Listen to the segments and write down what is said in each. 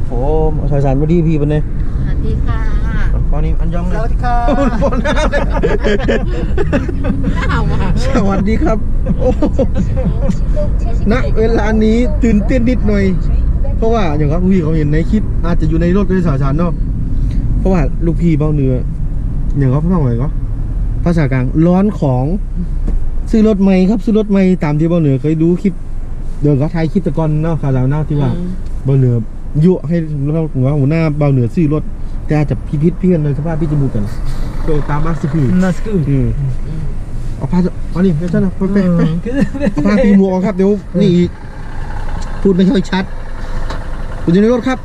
ครับผมสายสารบดีพี่เป็นไงสวัสดีค่ะตอนนี้อันยองสเลยวัสดีครับฝนแล้วเลยน่าวอะสวัสดีครับโอ้โหณเวลานี้ตื่นเต้นนิดหน่อย เพราะว่าอย่างครับพี่เขาเห็นในคลิปอาจจะอยู่ในรถโดยสารสารเนาะเพราะว่าลูกพี่เบ้าเนื้ออย่างเขาพ่อหน่อยก็ภาษากลางร้อนของซื้อรถใหม่ครับซื้อรถใหม่ตามที่เบ้าเนื้อเคยดูคลิปเดี๋ยวก็ถ่ายคลิปแตะกอนเนาะข่าวเนาะที่ว่าเบาเหนือ ยั่วให้เราหัวหน้าเบาเหนือซี่รถแกจะพิพิธเพี้ยนเลยสภาพพี่จมูกกันโตตามมาสกีน่าสกุลอืมเอาผ้าเอานี่ไดี๋ยวนะไปไปไาผ้าตีหมวกครับเดี๋ยวนี่พูดไม่ค่อยชัดคุณอยู่ในรถครับ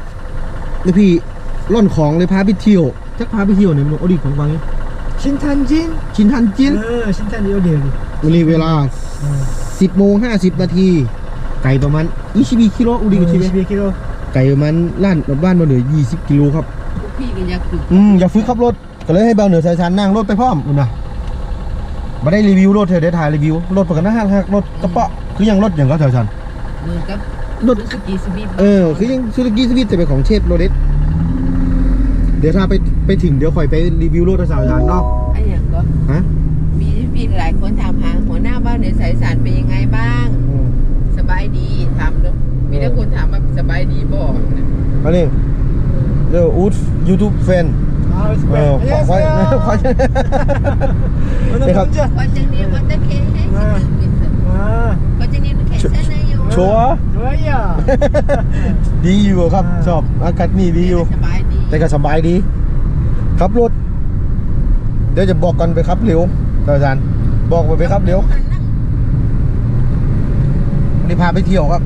เดี๋ยพี่ล่อนของเลยพาไปเที่ยวจักพาไปเที่ยวเนี่ยมันอดีตของวังเนี่ยชินทันจินชินทันจินเออชินทันเดียวเดียวดิวันนี้เวลาสิบโมงห้าสิบนาทีไกลประมาณอิชิบิคิโรอุดิกิชิบิคิโร ไก่ประมาณล้านบ้านเบาเหนือ20กิโลครับพวกพี่กันอยากฝึกอืมอย่าฝึกขับรถก็เลยให้เบาเหนือสายชันนั่งรถไปพร้อมอุ่นนะมาได้รีวิวรถเธอได้ถ่ายรีวิวรถปกตินะฮะรถกระเป๋าคือยังรถอย่างก็สายชันเหมือนกับรถสกีสบีเออคือยังซูซูกิสวิตแต่เป็นของเชฟโรเลสเดี๋ยวถ้าไปไปถึงเดี๋ยวคอยไปรีวิวรถสายชันเนาะไอ้อย่างก็ฮะมีพี่หลายคนถามหาหัวหน้าบ้านในสายสารเป็นยังไงบ้างอืมสบายดีถามดู มีแต่คนถามว่าสบายดีบ่นะ มานี่เดี๋ยวอูดยูทูบแฟน 아, เออ respect. ขอ 안녕하세 요. ขอ 오늘내-วันจังนี้วันตะเคให้สิบมิ,วันจังนี้มันแข่งชนะอยู่ชัวร์ 좋아 요. ดีอยู่ครับ ชอบ อากาศนี่ดีอยู่ สบายดีแต่ก็สบายดี ขับรถ เดี๋ยวจะบอกกันไปขับเร็วท่อาจารย์ บอกไปไปครับเร็ววันนี้พาไปเที่ยวครับ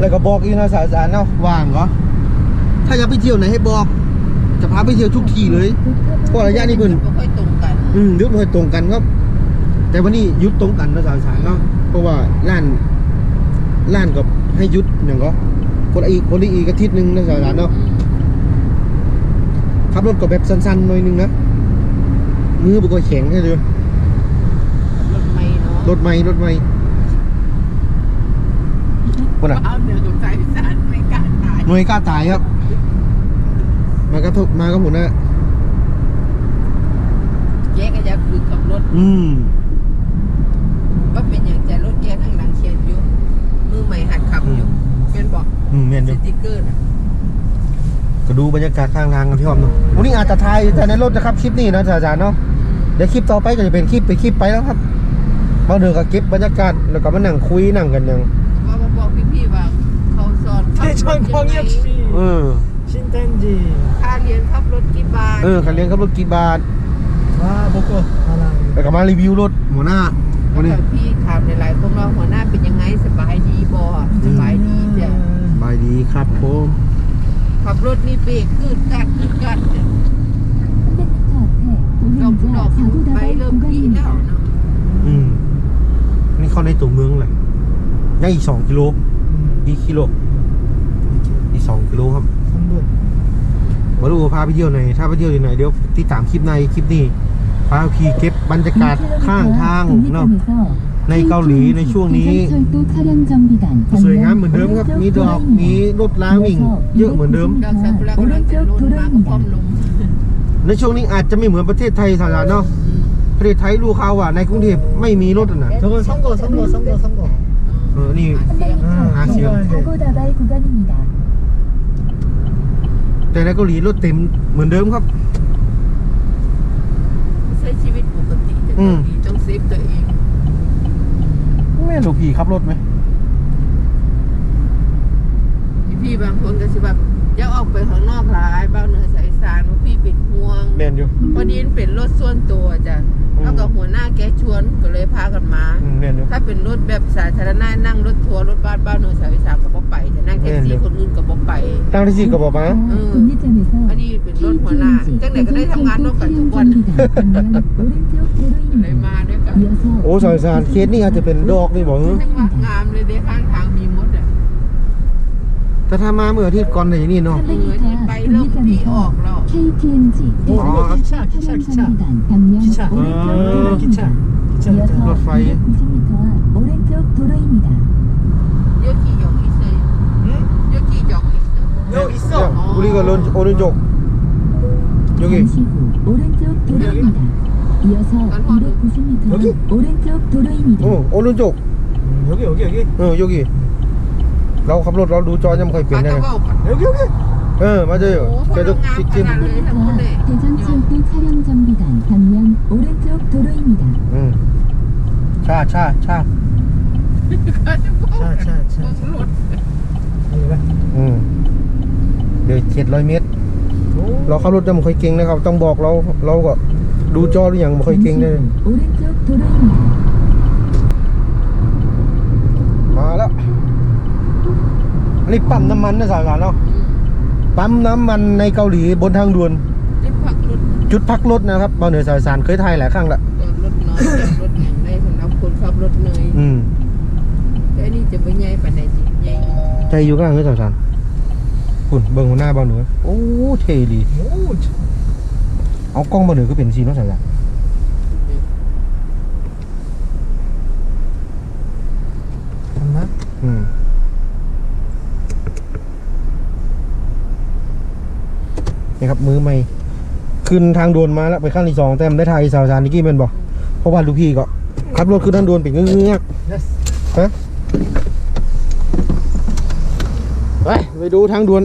แล้วก็บอกอีกนะอาจารย์เนาะว่างเหรอถ้าอยากไปเที่ยวไหนให้บอก จะพาไปเที่ยวทุกที่เลยเพราะระยะนี้เพิ่นไม่ค่อยตรงกันอืมหยุดไม่ตรงกันครับ แต่วันนี้หยุดตรงกันนะอาจารย์เนาะเพราะว่าล้านล้านกับให้หยุดอย่างก็คนละอีกคนละอีกอาทิตย์หนึงนะอาจารย์เนาะขับรถก็แบบสั้นๆหน่อยนึงนะมือบุกแข็งให้เลยรถไม่เนาะรถไม่รถไม่คนอะ เอา หน่วยกล้าตายครับ มาก็ทุกมาก็หมุนนะแกก็อยากฝึกขับรถอืมว่าเป็นอย่างใจรถแกทางหลังเขียนอยู่มือใหม่หัดขับอยู่เป็นบอกอืมเมียนอสยู่ติกเกอร์นะก็ดูบรรยากาศข้างทางกันพี่ออมเนาะวันนี้อาจจะถ่ายแต่ในรถนะครับคลิปนี้นะอาจารย์เนาะเดี๋ยวคลิปต่อไปก็จะเป็นคลิปไปคลิปไปแล้วครับมาเดินกับเก็บบรรยากาศแล้วก็มานั่งคุยนั่งกันยัง ว่ามาบอกพี่ๆว่าเขาส 장광 역시 เออ 신탄지 ค่าเรียนขับรถกี่บาทเออคันเลี้ยงขับรถกี่บาท와 먹고 하나 แล้วก็มารีวิวรถหัวหน้าวันนี้พี่ถามหลายๆคนว่าหัวหน้าเป็นยังไงสบายดีบอสบายดีจ้ะสบายดีครับผมขับรถนี่เบรกคืดกัดคืดกัดจ้ะดอกดอกไปเริ่มดีแล้วเนาะอืมนี่เข้าในตัวเมืองแหละยังอีกสองกิโลอีกกิโล สองกิโลครับข้างบนบรูพาไปเที่ยวไหนถ้าไปเที่ยวอยู่ไหนเดี๋ยวติดตามคลิปในคลิปนี้พาขี่เก็บบรรยากาศข้างทางเนาะในเกาหลีในช่วงนี้ สวยงามเหมือนเดิมครับ มีดอกมีรถล้างวิ่ง เยอะเหมือนเดิม ในช่วงนี้อาจจะไม่เหมือนประเทศไทยสาระเนาะประเทศไทยรู้ข่าวว่าในกรุงเทพไม่มีรถนะนสองโกสองโกสองโกสองโกเออนี่อาเสียง แต่ในเกาหลีรถเต็มเหมือนเดิมครับ ใช้ชีวิตปกติแต่อืม ดีต้องเซฟตัวเองแม่ลูกพี่ขับรถไหมพี่บางคนก็สิแบบอยากออกไปข้างนอกหลายบางเหนือสายสารว่าพี่เป็นห่วงแม่นอยู่พอดีมันเป็นรถส่วนตัวจ้ะอืม แล้วก็หัวหน้าแกชวนก็เลยพากันมาถ้าเป็นรถแบบสาธารณะนั่งรถทัวร์รถบ้านบ้านหนูสาวิสานก็บกไปแต่นั่งแท็กซี่คนอื่นก็บ่ไปตั้งแท็กซี่ก็บอกมาเอออันนี้เป็นรถหัวหน้าจังไหนก็ได้ทำงานนอกกันทุกวันเลยมาด้วยกันโอ้สาวิสานเคสนี่อาจจะเป็นดอกนี่บอกงามเลยเด็กข้างทางมีม แต่ถ้ามาเมื่ออาทิตย์ก่อนในนี่เนาะ เออนี่ไปเริ่มพี่ออกแล้ว KTNG 어, 기차 기차 기차 차량선이단 반면 기차 아. 오른쪽 기차 도로입니다. 기차 이어서 기차 롯파이. 290m 앞 오른쪽 도로입니다. เยอะกี่หยอกอีเซย 응? เยอะกี่หยอกอีเซย 야 어, 있어. 야, 우리가 런, 오른쪽 여기 잠시 후 오른쪽 도로입니다. 이어서 290m 여기? 오른쪽 도로입니다. 어 오른쪽 음, 여기 여기 여기. 어 여기 เราขับรถเราดูจอยังไม่ค่อยเปลี่ย ปาน ได้ ตะ เลย เว้าปะ 여기 여기. เออมาเจอ โอ้โห แกจะ พลังงาน จิกจิ้ม ขนาดนั้น 이후부터 대전철도 차량 정비단 방면 오른쪽 도로입니다. อืมชาชาชา 차, 차, 차. รถ 여기 봐. อืมเดี๋ยวเจ็ดร้อยเมตร 오. เราขับรถจะไม่ค่อยเก่งนะครับ ต้องบอกเราเราก็ดูจอหรือยังไม่ค่อย 잠시 เก่งเลย 후 오른쪽 도로입니다. นี่ปั๊มน้ำมันนะสาวหเนาะปั๊มน้ำมันในเกาหลีบนทางด่วน จุดพักรถจุดพักรถนะครับเบาเหนือสายสารเคยไทายหลายครั้งละรถน้อยรถอย่างไรสำหรับคนขับรถเนยอืมแต่อันนี่จะไปใหญ่ไปไหนใดสิใหญ่ใจอยู่ก็เหนือสายสารคุณเบิ่งหัวหน้าเบาเหนือโอ้เท่ดีโอ้เอากล้องเบาเหนือก็เป็นซีเนาะสายสารทำนะอืม นี่ครับมือใหม่ขึ้นทางด่วนมาแล้วไปขั้นที่สองแต้มได้ถ่ายสาวสารนิกกี้เป็นบอกเพราะว่าลูกพี่ก็ขับรถขึ้นทางด่วนเป็นเงือก예 스. ๆฮะไปไปดูทางด่วน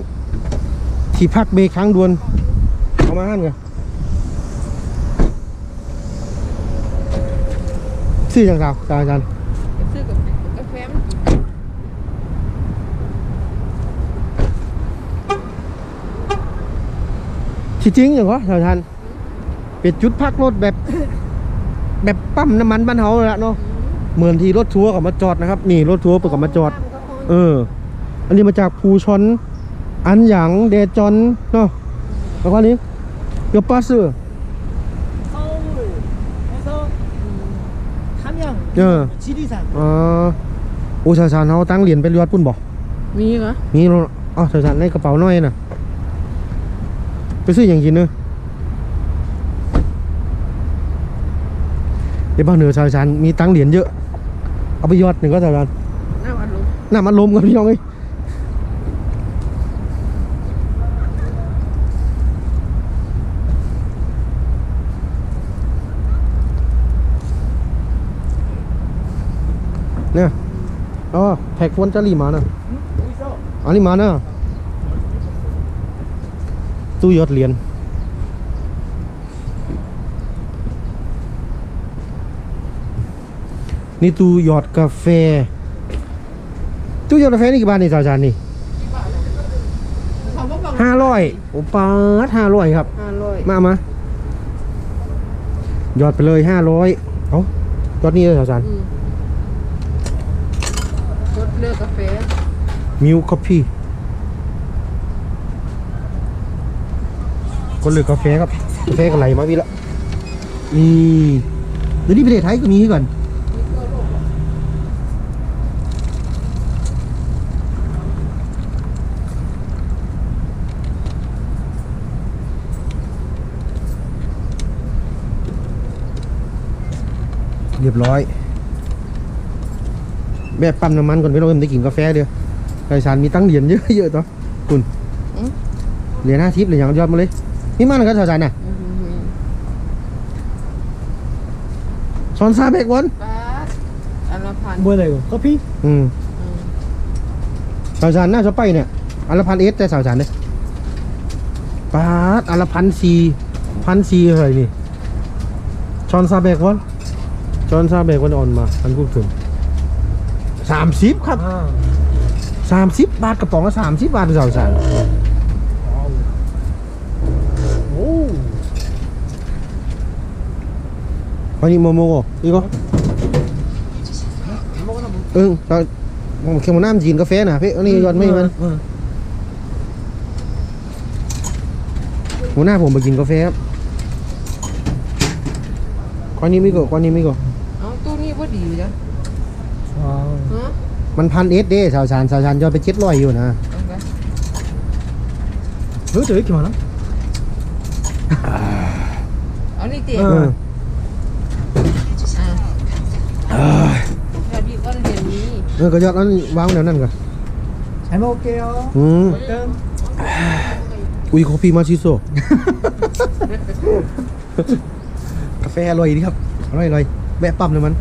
ที่พักเบรกทางด่วนเอามาหันกันซื้ออย่างสาวสาวอาจารย์ ไปซื้อกับกาแฟมันกิน ที่จริงอย่างวะแถวทันเป็นจุดพักรถแบบ แบบปั๊มน้ำมันบ้านเฮาเลยละเนาะเหมือนที่รถทัวร์กัมาจอดนะครับ นี่รถทัวร์เปิดกับมาจอด เออ อันนี้มาจากภูชนอันหยางเดจอนเนาะแล้วก็นี้ยกปัาเสอเออออโอ้ชาชาเขาตั้งเหรียญไป็นยอดปุ่นบอกมีเหรอมีเนาะอ๋อชาชาในกระเป๋าน้อยน่ะ ไปซื้ออย่างกินเนอะเดี๋ยวบ้านเหนือชาวชานมีตังเหรียญเยอะ เอาไปยอดหนึ่งก็ชาวชานน้ำอัดลมน้ำอัดลมกันพี่น้องไอ้เนี่ยอ๋อแท็กฟนจะรีมานะอันนี้มานะ ตู้ยอดเหรียญนี่ตู้หยอดกาแฟ ตู้หยอดกาแฟนี่กี่บาทนี่สาวจานนี่เขาบอกว่าห้าร้อยโอ้ปาดห้าร้อยครับห้าร้อยมามาหยอดไปเลยห้าร้อยเอายอดนี่เลยสาวจานอืมรถเลือกกาแฟมิลคอฟฟี่ คนเลือกกาแฟครับ กาแฟก็ไหลมาพี่ละนี่เดี๋ยวนี้ประเทศไทยก็มีให้ก่อนเรียบร้อยแบบปั๊มน้ำมันก่อนไม่ต้องได้กินกาแฟเดียวไก่ชานมีตั้งเหรียญเยอะเยอะต่อคุณเหรียญห้าทิพย์เหรียญอย่างยอดมาเลย นี่มันนะครับชาวชานน่ะ อืม ซอนซาเบกวัน ป้าดอันละพัน 뭐야 이거 커피? อืม อืม ชาวชานน่าจะไปเนี่ยอันละพันเอสแต่ชาวชานเนี่ยปาดอันละพันสี่พันสี่อะไรนี่ชอนซาเบกวันชอนซาเบกวันออนมาพันพูดถึงสามสิบครับ 아. สามสิบบาทกระป๋องละสามสิบบาทชาวชาน อันนี้โมโมโกอีกก็ 먹어나 뭐. เออตอนผมเขียนน้ำจีนกาแฟน่ะพี่อันนี้ยอดไม่มัน 응. หัวหน้าผมไปกินกาแฟครับก้อนนี้ไม่ก็ก้อนนี้ไม่ก็ เอาตู้นี้ว่าดีอยู่จ้ะ 아. ฮะ มันพันเอสเด้สาวชานสาวชานยอดไปเจ็ดร้อยอยู่นะ เอาไป 여기도 왜 이렇게 많아? เอานี่เตี๋ย เอ เออ อ่ เออกระยอดนั้นวางแนวนั่นกัน I'm okay อ๋ออืมอุ้ยคอฟีมาชิโซ กาแฟอร่อยดีครับ อร่อยอร่อยแวะปั๊มเลยมัน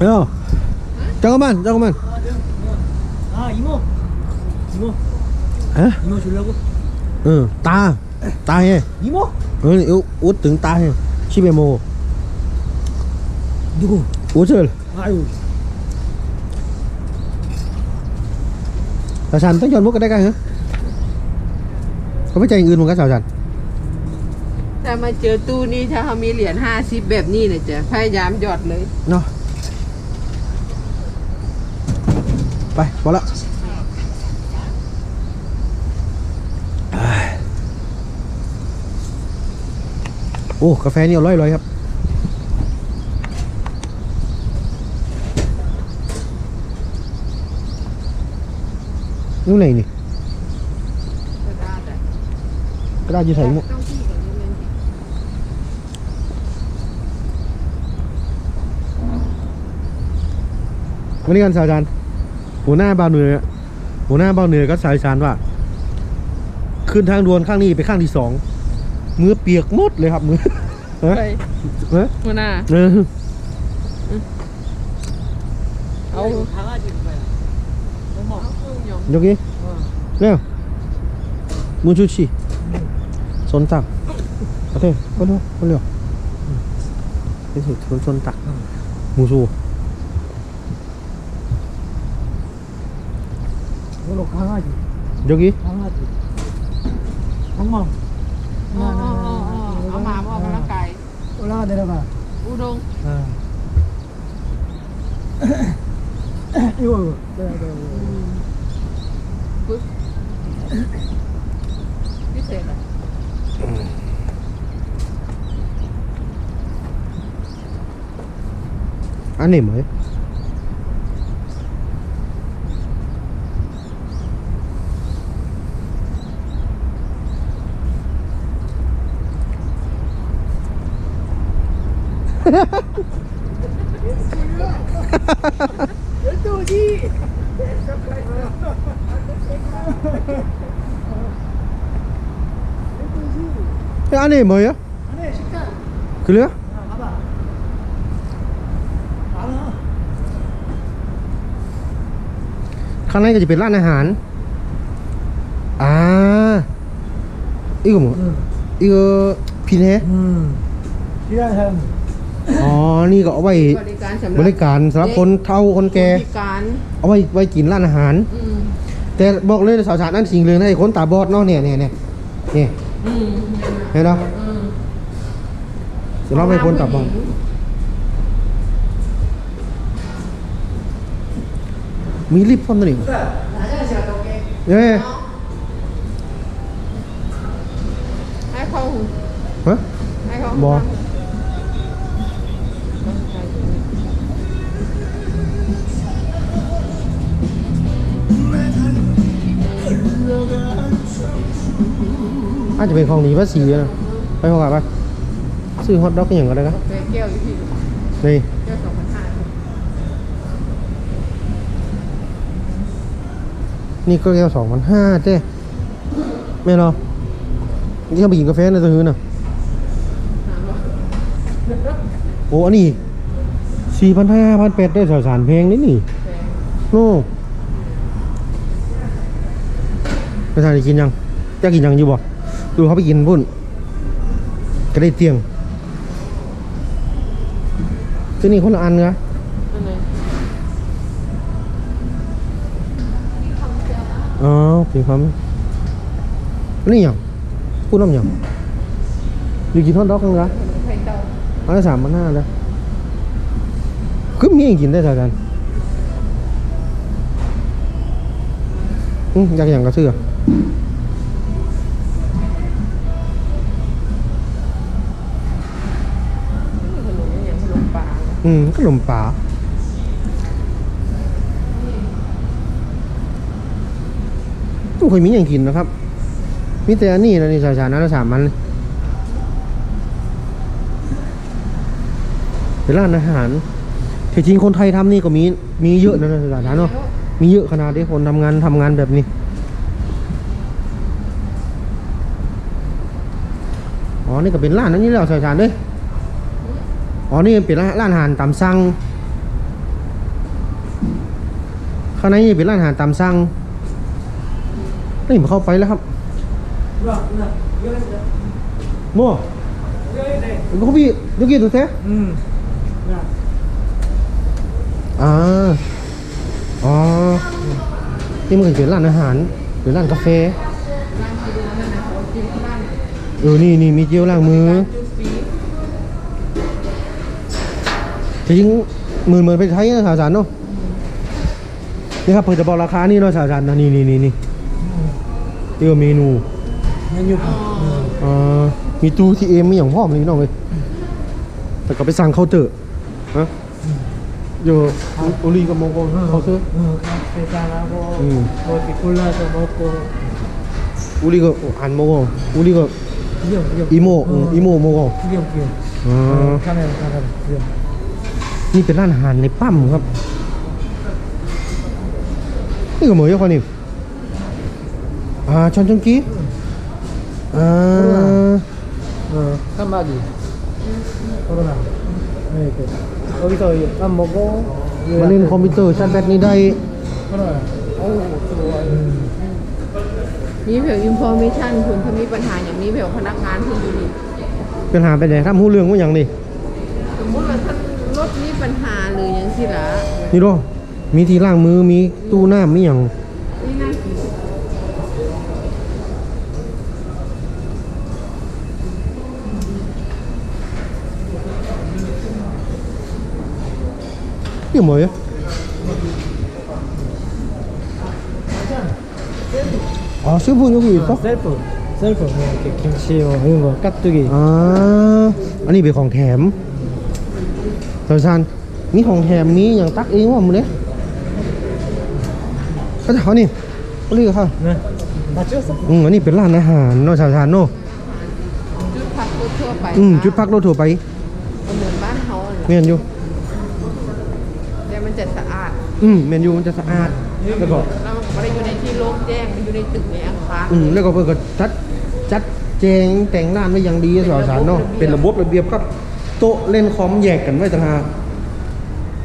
เอ้าจังก็มันจังก็มัน อ่าอีโมอีโม ะ 이모 주려고 เออ ตา ตาเฮ 이모 เอออุอุดถึงตาเฮชิเบโม 누구 อุดเชิญ 아유 สาวชันต้องยอนมุกกันได้กันเหรอเขาไม่ใจอย่างอื่นเหมือนกันสาวชัน ถ้ามาเจอตู้นี้ถ้าเขามีเหรียญห้าสิบแบบนี้เนี่ยจะพยายามหยอดเลย เนาะไปพอละ โอ้กาแฟนี่อร่อยๆครับนู่นไหนนี่ก็ได้แต่กระดาษอยี่ใส่หมุกต้องที่กับนี่มันวันนี้กันสาวจานหัวหน้าบ่าวเหนือหัวหน้าบ่าวเหนือก็สาวจานว่า ขึ้นทางด่วนข้างนี้ไปข้างที่สอง มือเปียกหมดเลยครับมือ เฮ้ย ไป เฮ้ย หัวหน้า เออ เอา 강아지 거야 어머 ยกนี้เร็วมือชูชีสนตักโอเคคนเร็วคนเร็วที่สุดคนสนตักมูซู 이거 강아지 ยกนี้ 강아 là Udon. À. Yêu rồi. Đây đây. Good. Biết thế ừ Anh em ơi. 내가 내가 ปึ๊บพิเศษอะ อันนี้ไหม 그 안에 뭐예요? 안에 식당 그래요? 아, 봐봐 많아 ข้างในก็จะเป็นร้านอาหาร อ่า อีกมั้ง 응. อีกพินเฮ 음. 필요한 사람 อ๋อ นี่ก็เอาไว้บริการสำหบริการสำหรับคนเฒ่าคนแก่คนพิการเอาไว้ไว้กินร้านอาหาร อืมแต่บอกเลยสาวสารนั่นสิ่งเลยนะไอ้คนตาบอดเนาะเนี่ยเนี่ยเนี่ยเนี่ยอืมเห็นเนาะอืมสำหรับไอ้คนตาบอดมีลิฟต์พร้อมตัวนี้เอ้ยให้เขาฮะให้เขาบ่อาจจะเป็นของหนีภาษีนะไปพอกับไปซื้อฮอทดอกอย่างก็ได้ครับกาแฟแก้วอยู่ที่นี่แก้วสองพันห้านี่ก็แก้วสองพันห้าเจ้แม่เนาะนี่เขาไปกินกาแฟในตัวหื้อน่ะถามว่าโอ้อันนี้สี่พันห้าพันแปดได้สาวสารเพลงนี่นี่แพงโอ้ไปทานได้กินยังจะกินยังอยู่บ่ ดูเขาไปกินพุ่นก็ได้เตียงซึ่งนี่คนละอันเนะอันไหนอ๋อเป็นความนี่อย่างพูดน้ำอย่างอยู่กินทอดดอกกันเหรอไข่เต่าอันละสามพันห้าเลยคือมีอย่างกินได้เท่ากันอืมอยากอย่างก็ซื้อ อืมขนมป่าไม่เคยมีอย่างกินนะครับ มีแต่อันนี้นะนี่สาวๆนั่นละสามมันเป็นร้านอาหารที่จริงคนไทยทำนี่ก็มีมีเยอะนะนะสานเนาะมีเยอะขนาดที่คนทำงานทำงานแบบนี้อ๋อ นี่ก็เป็นร้านนั้นนี่แล้วสถานเด้ย อ๋อ นี่เป็นร้านอาหารตามสั่ง ข้างในนี่เป็นร้านอาหารตามสั่ง นี่มาเข้าไปแล้วครับโม่เขาพี่ยกกี่ตัวเท้อืมอ่า อ๋อ นี่มันเป็นร้านอาหารหรือร้านกาแฟเออ นี่นี่มีเจียวล่างมือ จริงหมื่นหมื่นไปใช้นสาวสารเนาะนี่ครับเพื่อจะบอกราคานี่เนาะสาวารนะนี่นี่นี่นี่เดี๋วเมนูเมนูอ่ามีตู้ทีเอ็มมีอย่างพ่อมเลยน้องเลยแต่ก็ไปสั่งเคาน์เตอร์ฮะโย่อุลีกับมโกเคาน์เตอร์ไปสั่งแล้วก็โปรติคุล่ากับมองโกอุลีก็อ่านมองโกอุลีก็อีโมอีโมมองโกเกี่ยวเกี่ยวอ่าข้ามไปข้ามไปเกี่ยว นี่เป็นร้านอาหารในปั๊มครับ นี่ก็เหมือนกันนี่อ่าชอนจงกี้อ่าอข้ามบาดีโคโรนาคอมพิวเตอร์อะมโกมาเล่นคอมพิวเตอร์ชาร์แบตนี้ได้ นี่เผื่ออินโฟมิชันคุณถ้ามีปัญหาอย่างนี้เผื่อพนักงานที่ดีปัญหาไปไหนถ้ามู้เรื่องว่าอย่างนี้ ที่ละ นี่ดูมีที่ล้างมือมีตู้น้ำมีอย่าง นี่น่ากิน 이게 뭐예요? 아 셀프 여기 있어? 셀프 셀프 뭐 이렇게 김치 뭐 이런 거 깍두기 อ่าอันนี้เป็นของแถมสาวชัน มีห้องแฮมมีอย่างตักเองว่ามึงเนี่ยก็จะเขานี่ยเขาเรียกเขานะอืมอันนี้เป็นร้านอาหารโนาะชาวชานโนาจุดพักรถทั่วไปอืมจุดพักรถทั่วไปเหมือนบ้านเขาเมียนอยู่แต่มันจะสะอาดอืมเมียนอยู่มันจะสะอาดแล้วก็แล้วมันไม่อยู่ในที่โล่งแจ้งมันอยู่ในตึกในอาคารอืมแล้วก็เพื่อก็จัดจัดแจงแต่งร้านไม่อย่างดีชาวชานโนาเป็นระบบระเบียบครับโต๊ะเล่นคอมแยกกันไว้ต่างหาก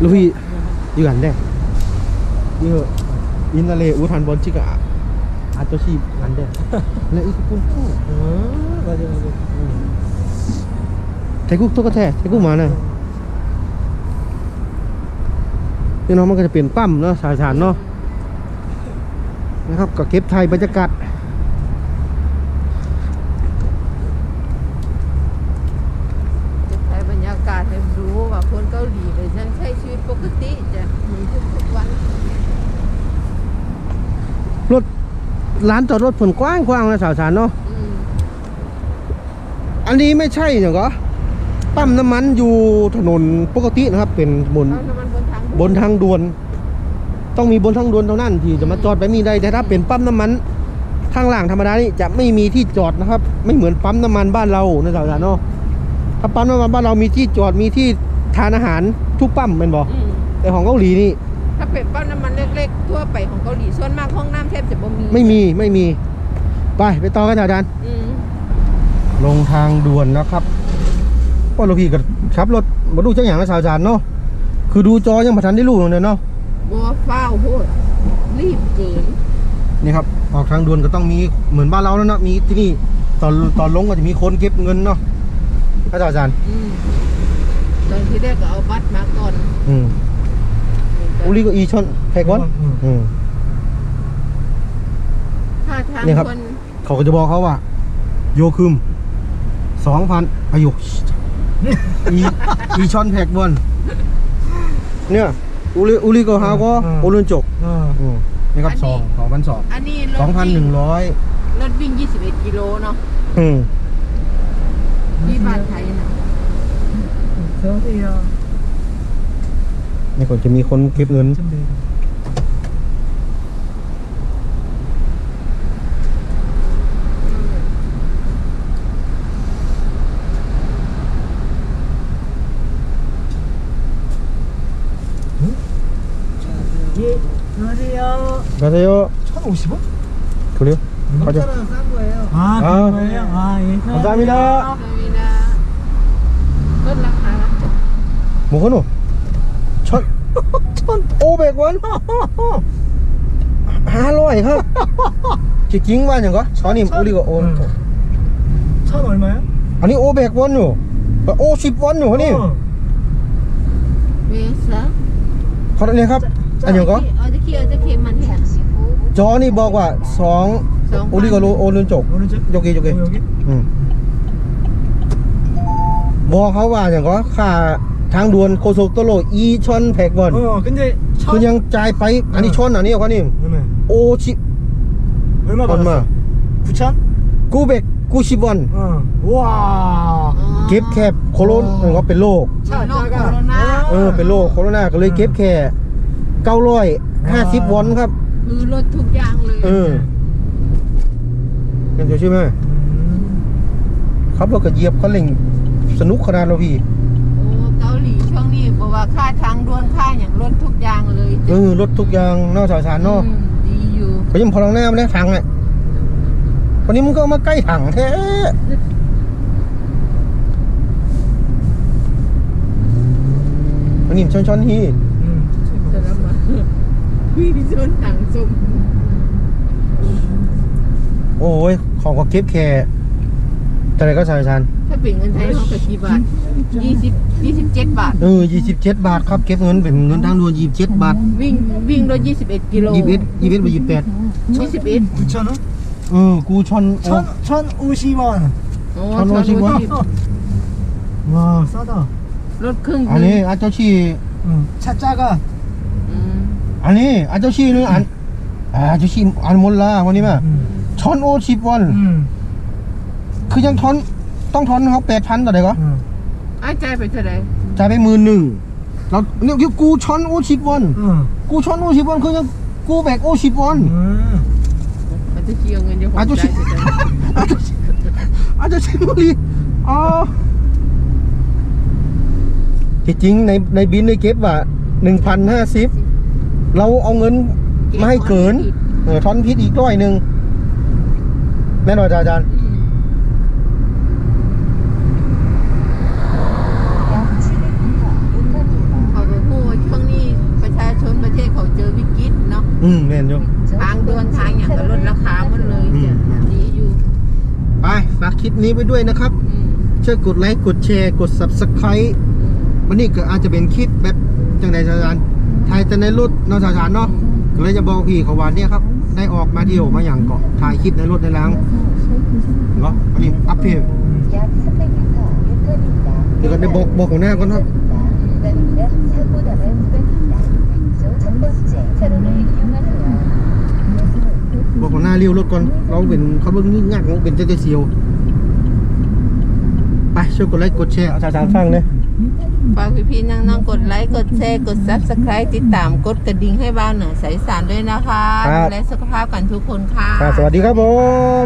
루이 이거 안돼 이거 옛날에 우탄 번치가 아저씨 안돼 나 이거 뿜뿌 어 맞아 맞아 태국 똑같아 태국 많아 พี่น้องมันก็จะเปลี่ยนปั๊มเนาะสายสารเนาะนะครับก็เก็บไทยบรรยากาศ รถร้านจอดรถผลกว้างกว้างนะสาวสารเนาะอืมอันนี้ไม่ใช่เหรอก็ปั๊มน้ำมันอยู่ถนนปกตินะครับ เป็นบนเอาน้ำมันบนทางบนทางด่วน ต้องมีบนทางด่วนเท่านั้นที่จะมาจอดไปมีได้แต่ถ้าเป็นปั๊มน้ำมันข้างล่างธรรมดานี่จะไม่มีที่จอดนะครับ ไม่เหมือนปั๊มน้ำมันบ้านเรานะสาวสารเนาะถ้าปั๊มน้ำมันบ้านเรามีที่จอดมีที่ทานอาหารทุกปั๊มเป็นบออืมแต่ของเกาหลีนี่ถ้า เป็นปั๊มน้ำมันเล็กๆทั่วไปของเกาหลีส่วนมากห้องน้ำแทบจะบ่มีไม่มีไม่มี ไปไปต่อกันอาจารย์อืมลงทางด่วนนะครับว่าเราพี่กับขับรถมาดูเจ้าอย่างนะสาวจานเนาะคือดูจอยังผ่ทันได้รู้เลยเนาะบัวฟ้าวโหดรีบเกินนี่ครับออกทางด่วนก็ต้องมีเหมือนบ้านเราแล้วเนาะมีที่นี่ตอนตอนลงก็จะมีคนเก็บเงินเนาะพระอาจารย์อืมตอนที่แรกก็เอาบัตรมาก่อน อืม อุลีก็อีชอนแค่ก่อน อืม อืม ถ้าทาง เนี่ยครับ คน เขาก็จะบอกเขาว่า โยคืมสองพันอายุ 이 이천 백번เนี่ยอุลิอุลิโกฮาก็โอรุนจก 어. อืมนี่ครับสองสองพันสอง อันนี้ร สอง ถ พันห วิ่ นึ่งร้อย รถวิ่ง 21 กิโลเนาะ อืม ที่บ้านไทยนะ 저기요. นี่ก็จะมีคนเก็บเงิน 준비. 예, 안녕하세요. 가세요 1,050원? 그래요? 가자 싼 거예요. 아, 아. 그런 거예요? 아, 예. 감사합니다 มีนะลดราคา 뭐하노? 천, โอเบกวันห้าร้อยครับจิดจริงว่าอย่างก็ช้อนนี่โอริกโอนช้อบหน่อยไหมอันนี้โอเบกวันอยู่โอสิบวันอยู่นี่เวสขอเรียครับ อันอย่างก็จอนี่บอกว่าสองโอริกโลโอนุนจบโยกีโยกีบอกเขาว่าอย่างก็ค่า ทางด่วนโคโซโตโรอีชอนแพกบอล 어, 근데 คือ 천 ยังจ่ายไป อันนี้ชอนอันนี้ก็นี่ 얼마? โอชิ 얼마 얼마? 받았어? 9천? กูเบกกูชิบอน 어. 와. เก็บแค่โคโรนมันก็เป็นโรค โรคโคโรนา เออ เป็นโรคโคโรนาก็เลยเก็บแค่เก้าร้อยห้าสิบวอนครับ คือลดทุกอย่างเลย เออยังจะใช่ไหม 음. ครับเราก็เหยียบเขาเล่งสนุกขนาดเราพี่ ว่าค่าทางด่วนค่าอย่างลดทุกอย่างเลยเออรถทุกอย่างนอกสาวสารเนอกอืมดีอยู่ก็ยังพอลังหน้ามาแล้วถังอะวันนี้มึงก็มาใกล้ถังแท้วันนี้ช้อนช้อนๆที่ 음. จะรับมาวิ่งชนถังซุ่มโอ้ยของก็เก็บแค่แต่ไหนก็สาวสารถ้าเป็นเงินไทยเขาก็กี่บาทยี่สิบ ยี่สิบเจ็ดบาท เออยี่สิบเจ็ดบาทครับเก็บเงินเป็นเงินทางด่วนยี่สิบเจ็ดบาท วิ่งวิ่งรถยี่สิบเอ็ดกิโล ยี่สิบเอ็ดยี่สิบเอ็ดไปยี่สิบแปด ยี่สิบเอ็ด 9천 원? เออ กูชนโอ้ 천, 천 오십 원. โอ้ ทอนโลชิวะ 와, 싸다. รถครึ่ง อันนี้อาเจ้าชี 응. 차 작아. อืม อันนี้อาเจ้าชีนึงอันอาเจ้าชีอันหมดละวันนี้มา 응. ชอนโอชิบวัน 응. คือยังทอนต้องทอนเขาแปดพันต่อไหนก็ 응. อ้ายจ่ายไปเท่าไหร่จ่ายไปหมื่นหนึ่งเราเนี่ยกูช้อนโอชิบวัน 응. กูช้อนโอชิบวันคือยังกูแบกโอชิบวัน 응. มันจะเชียวเงินเดี๋ยวผมอาเจ้าชีจ่ายไปเท่าไหร่อาเจ้าชีอาเจ้าชีบุรีอ๋อที่จริงในในบินในเก็บว่าหนึ่งพันห้าสิบเราเอาเงินมาให้เกิน เออทอนพิษอีกร้อยหนึ่งแน่นอนจ้ะอาจารย์ เขาก็พูดว่าช่วงนี้ประชาชนประเทศเขาเจอวิกฤตเนาะ อืมแม่นอยู่ทางด่วนทางอย่างก็ลดราคาหมดเลยอืมดีอยู่ไปฝากคลิปนี้ไว้ด้วยนะครับ อืมช่วยกดไลค์กดแชร์กด subscribe วันนี้ก็อาจจะเป็นคลิปแบบจังใดสาจารย์ถ่ายแต่ในรถเนอกสาจารย์เนาะก็เลยจะบอกพี่เขาว่าเนี่ยครับ ได้ออกมาเที่ยวมาอย่างเกาะถ่ายคลิปในรถในล้างเนาะวันนี้อัพเพลเดี๋ยวกันได้บอกบอกหัวหน้าก่อนครับ บอกหัวหน้าเลี้ยวรถก่อน เราเป็นเขาเบิ่งนี่งักเป็นเจ้าเซียว ไปช่วยกดไลค์กดแชร์เอาชาวสามฟังเลยฝากพี่พี่นั่งกดไลค์กดแชร์กดซับสไครต์ติดตามกดกระดิ่งให้บ้านหน่อยใส่สารด้วยนะคะและสุขภาพกันทุกคนค่ะ สวัสดีครับผม